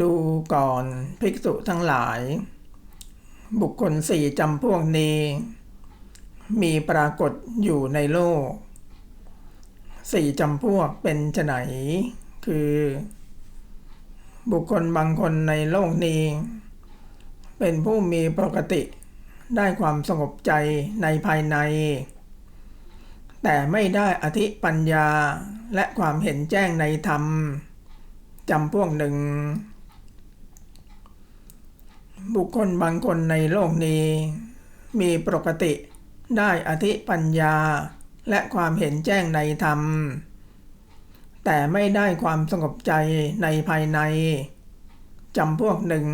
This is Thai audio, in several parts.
ดูก่อนภิกษุทั้งหลาย บุคคลสี่จำพวกนี้ มีปรากฏอยู่ในโลกสี่จำพวกเป็นไฉนคือ บุคคลบางคนในโลกนี้ เป็นผู้มีปกติได้ความสงบใจในภายใน แต่ไม่ได้อธิปัญญาและความเห็นแจ้งในธรรม จำพวกหนึ่ง บุคคลบางคนในโลกนี้ มีปกติได้อธิปัญญาและความเห็นแจ้งในธรรม แต่ไม่ได้ความสงบใจในภายในจำพวกหนึ่ง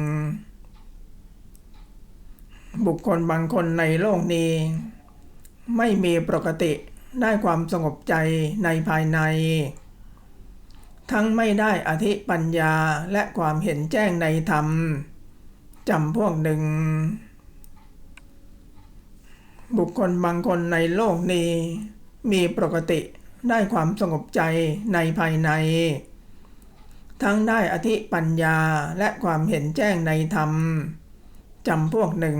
บุคคลบางคนในโลกนี้ ไม่มีปกติได้ความสงบใจในภายใน ทั้งไม่ได้อธิปัญญาและความเห็นแจ้งในธรรมจำพวกหนึ่ง บุคคลบางคนในโลกนี้ มีปกติได้ความสงบใจในภายใน ทั้งได้อธิปัญญาและความเห็นแจ้งในธรรมจำพวกหนึ่ง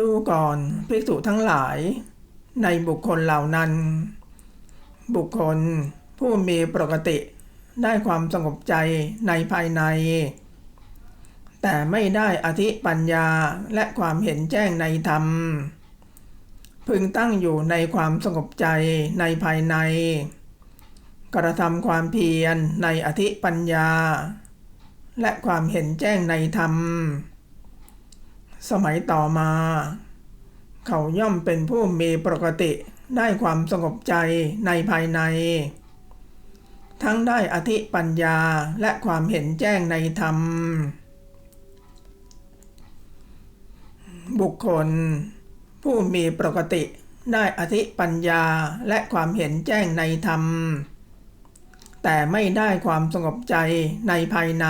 ดูก่อนภิกษุทั้งหลาย ในบุคคลเหล่านั้น บุคคลผู้มีปกติได้ความสงบใจในภายใน แต่ไม่ได้อธิปัญญาและความเห็นแจ้งในธรรม พึงตั้งอยู่ในความสงบใจในภายใน กระทำความเพียรในอธิปัญญา และความเห็นแจ้งในธรรม สมัยต่อมา เขาย่อมเป็นผู้มีปกติได้ความสงบใจในภายใน ทั้งได้อธิปัญญาและความเห็นแจ้งในธรรม บุคคล ผู้มีปกติได้อธิปัญญาและความเห็นแจ้งในธรรม แต่ไม่ได้ความสงบใจในภายใน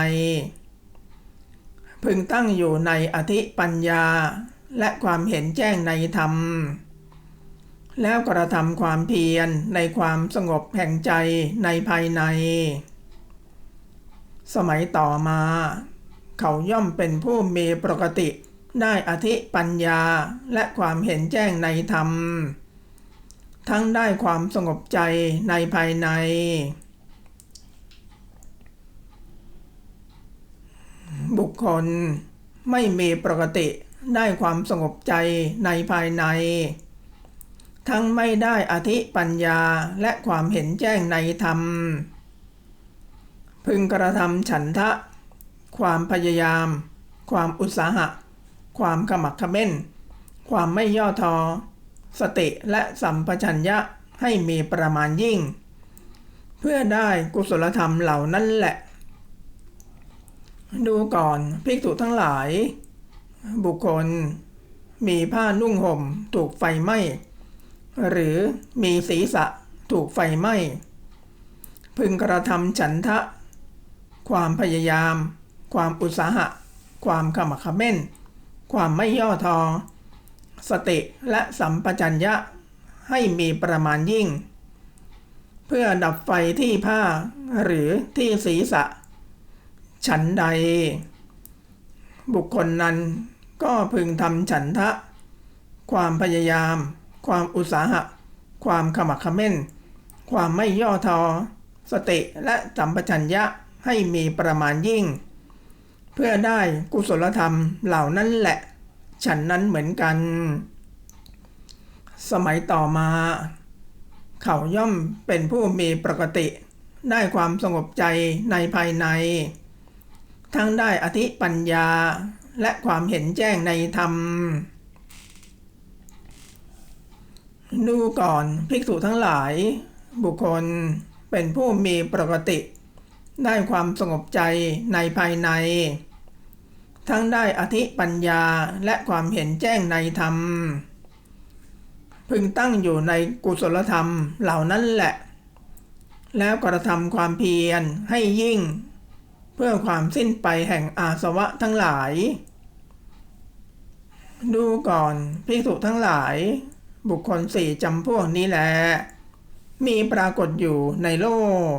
พึงตั้งอยู่ในอธิปัญญา และความเห็นแจ้งในธรรม แล้วกระทำความเพียรในความสงบแห่งใจในภายใน สมัยต่อมา เขาย่อมเป็นผู้มีปกติได้อธิปัญญาและความเห็นแจ้งในธรรม ทั้งได้ความสงบใจในภายใน บุคคลไม่มีปกติ ได้ความสงบใจในภายใน ทั้งไม่ได้อธิปัญญาและความเห็นแจ้งในธรรม พึงกระทำฉันทะ ความพยายาม ความอุตสาหะ ความขมักเขม้น ความไม่ย่อท้อสติและสัมปชัญญะให้มีประมาณยิ่ง เพื่อได้กุศลธรรมเหล่านั้นแหละ ดูก่อนภิกษุทั้งหลาย บุคคล มีผ้านุ่งห่มถูกไฟไหม้ หรือมีศีรษะถูกไฟไหม้ พึงกระทำฉันทะ ความพยายาม ความอุตสาหะ ความขมักเขม้น ความไม่ย่อทอ สติและสัมปชัญญะให้มีประมาณยิ่ง เพื่อดับไฟที่ผ้าหรือที่ศีรษะ ฉันใด บุคคลนั้น ก็พึงทำฉันทะ ความพยายาม ความอุตสาหะ ความขมักขม้น ความไม่ย่อทอ สติและสัมปชัญญะให้มีประมาณยิ่ง เพื่อได้กุศลธรรมเหล่านั้นแหละ ฉันนั้นเหมือนกัน สมัยต่อมา เขาย่อมเป็นผู้มีปกติ ได้ความสงบใจในภายใน ทั้งได้อธิปัญญา และความเห็นแจ้งในธรรม ดูก่อนภิกษุทั้งหลาย บุคคลเป็นผู้มีปกติ ได้ความสงบใจในภายใน ทั้งได้อธิปัญญาและความเห็นแจ้งในธรรม พึงตั้งอยู่ในกุศลธรรมเหล่านั้นแหละ แล้วกระทำความเพียรให้ยิ่ง เพื่อความสิ้นไปแห่งอาสวะทั้งหลาย ดูก่อนพิสุทั้งหลาย บุคคลสี่จำพวกนี้แหละมีปรากฏอยู่ในโลก